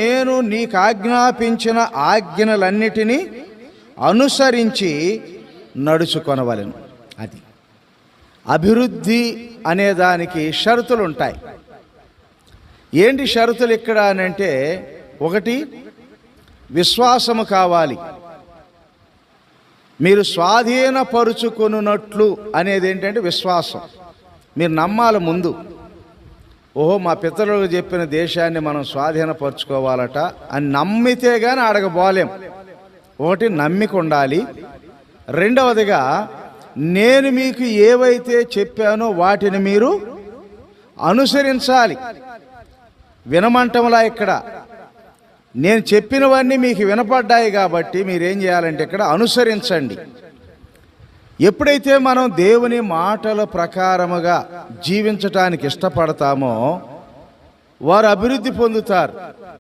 నేను నీకు ఆజ్ఞాపించిన ఆజ్ఞలన్నిటినీ అనుసరించి నడుచుకొనవలెను. అది అభివృద్ధి అనే దానికి షరతులు ఉంటాయి ఏంటి షరతులు ఇక్కడ అని అంటే ఒకటి విశ్వాసము కావాలి. మీరు స్వాధీనపరుచుకున్నట్లు అనేది ఏంటంటే విశ్వాసం. మీరు నమ్మాలి ముందు. ఓహో మా పితరులకు చెప్పిన దేశాన్ని మనం స్వాధీనపరచుకోవాలట అని నమ్మితే కానీ అడగబోలేం ఒకటి నమ్మిక ఉండాలి. రెండవదిగా నేను మీకు ఏవైతే చెప్పానో వాటిని మీరు అనుసరించాలి. వినమంటంలా ఇక్కడ. నేను చెప్పినవన్నీ మీకు వినపడ్డాయి కాబట్టి మీరేం చేయాలంటే ఇక్కడ అనుసరించండి. ఎప్పుడైతే మనం దేవుని మాటల ప్రకారముగా జీవించటానికి ఇష్టపడతామో వారు అభివృద్ధి పొందుతారు.